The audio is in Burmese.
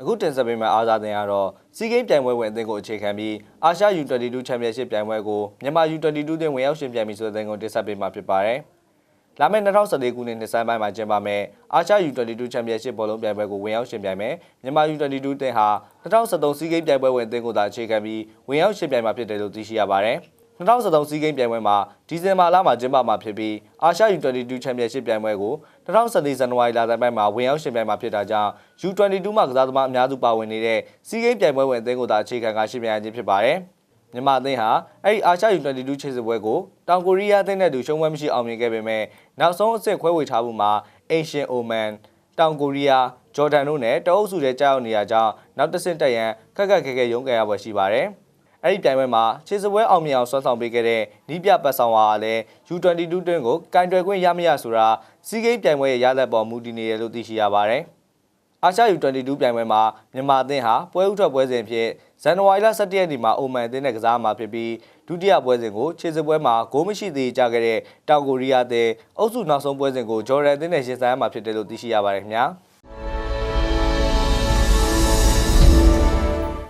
အခုတင်ဆက်ပေးမယ့်အားစားတင်ကတော့စီးဂိမ်းပြိုင်ပွဲဝင်အသင်းကိုအခြေခံပြီးအာရှ U22 ချန်ပီယံရှစ်ပြိုင်ပွဲကိုမြန်မာ U22 တင်ဝင်ရောက်ရှင်ပြိုင်ပြီဆိုတဲ့တင်ကိုတင်ဆက်ပေးမှာဖြစ်ပါတယ်။လာမယ့်2014ခုနှစ်နှစ်ဆန်းပိုင်းမှာကျင်းပမယ့်အာရှ U22 ချန်ပီယံရှစ်ဘောလုံးပြိုင်ပွဲကိုဝင်ရောက်ရှင်ပြိုင်မယ်မြန်မာ U22 တင်ဟာ2013စီးဂိမ်းပြိုင်ပွဲဝင်အသင်းကိုသာအခြေခံပြီးဝင်ရောက်ရှင်ပြိုင်မှာဖြစ်တယ်လို့သိရှိရပါတယ်။ 2013စီးဂိမ်းပြိုင်ပွဲမှာဒီဇင်ဘာလမှာကျင်းပမှာဖြစ်ပြီးအာရှ U22 ချန်ပီယံရှစ်ပြိုင်ပွဲကို2014ဇန်နဝါရီလပိုင်းမှာဝင်ရောက်ရှင်ပြိုင်မှာဖြစ်တာကြောင့် U22 မှာကစားသမားအများစုပါဝင်နေတဲ့စီးဂိမ်းပြိုင်ပွဲဝင်အသင်းကိုသာအခြေခံကရှင်ပြိုင်ခြင်းဖြစ်ပါတယ်။မြန်မာအသင်းဟာအဲ့ဒီအာရှ U22 ခြေစစ်ပွဲကိုတောင်ကိုရီးယားအသင်းနဲ့တူရှုံးပွဲမရှိအောင်မြင်ခဲ့ပေမဲ့နောက်ဆုံးအဆင့်ခွဲဝေထားမှုမှာ Asian Oman တောင်ကိုရီးယားဂျော်ဒန်တို့နဲ့တအုပ်စုတွေကြောက်နေရကြောင်းနောက်တစ်ဆင့်တက်ရန်ခက်ခက်ခဲခဲရုန်းကန်ရပွဲရှိပါတယ်။ အဲ့ဒီပြိုင်ပွဲမှာခြေစပွဲအောင်မြင်အောင်ဆွမ်းဆောင်ပေးခဲ့တဲ့နီးပြပတ်ဆောင်ဝါကလည်း U22 တွင်းကိုကင်တွယ်ခွင့်ရမရဆိုတာစီးဂိမ်းပြိုင်ပွဲရဲ့ရလဒ်ပေါ်မူတည်နေတယ်လို့သိရှိရပါတယ်။အာရှ U22 ပြိုင်ပွဲမှာမြန်မာအသင်းဟာပွဲဥထွက်ပွဲစဉ်ဖြစ်ဇန်နဝါရီလ17ရက်နေ့မှာအိုမန်အသင်းနဲ့ကစားမှာဖြစ်ပြီးဒုတိယပွဲစဉ်ကိုခြေစပွဲမှာဂိုးမရှိသေးကြခဲ့တဲ့တောင်ကိုရီးယားအသင်းအုပ်စုနောက်ဆုံးပွဲစဉ်ကိုဂျော်ဒန်အသင်းနဲ့ရင်ဆိုင်ရမှာဖြစ်တယ်လို့သိရှိရပါတယ်ခင်ဗျာ။